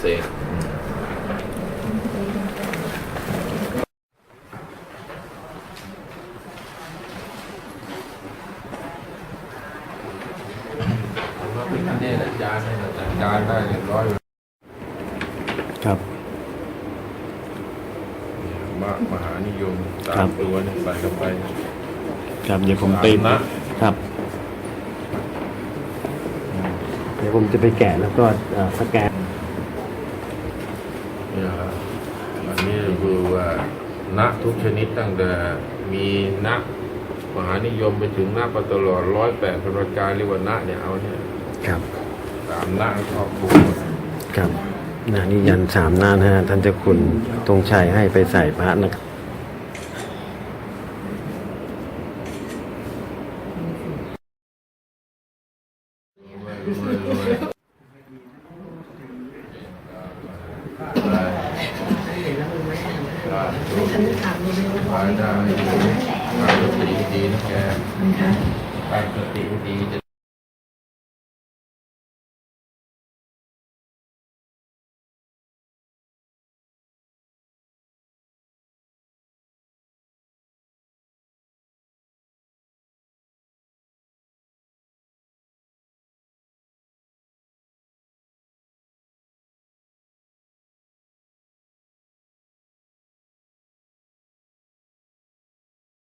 เศษผมว่าเป็นแน่อาจารย์ให้เราจัดการได้เรียบร้อยครับมามหานิยมครัตามบตัวนี่ใส่เข้าไปครับเดี๋ยวผมตีตามนะครับ เดี๋ยวผมจะไปแกะแล้วก็เอ่อสแกนเนี่ยครับอันนี้คือว่าณทุกชนิดตั้งแต่มีณมหานิยมไปถึงณไปตลอดร้อยแปดประการเรียกว่าณเนี่ยเอาเนี่ยครับตามณครอบครัวครับนะนี่ยันสามหน้านะฮะท่านเจ้าคุณธงชัยให้ไปใส่พระนะครับ ได้ขายได้ขายสติดีนะแกขายสติดีจะ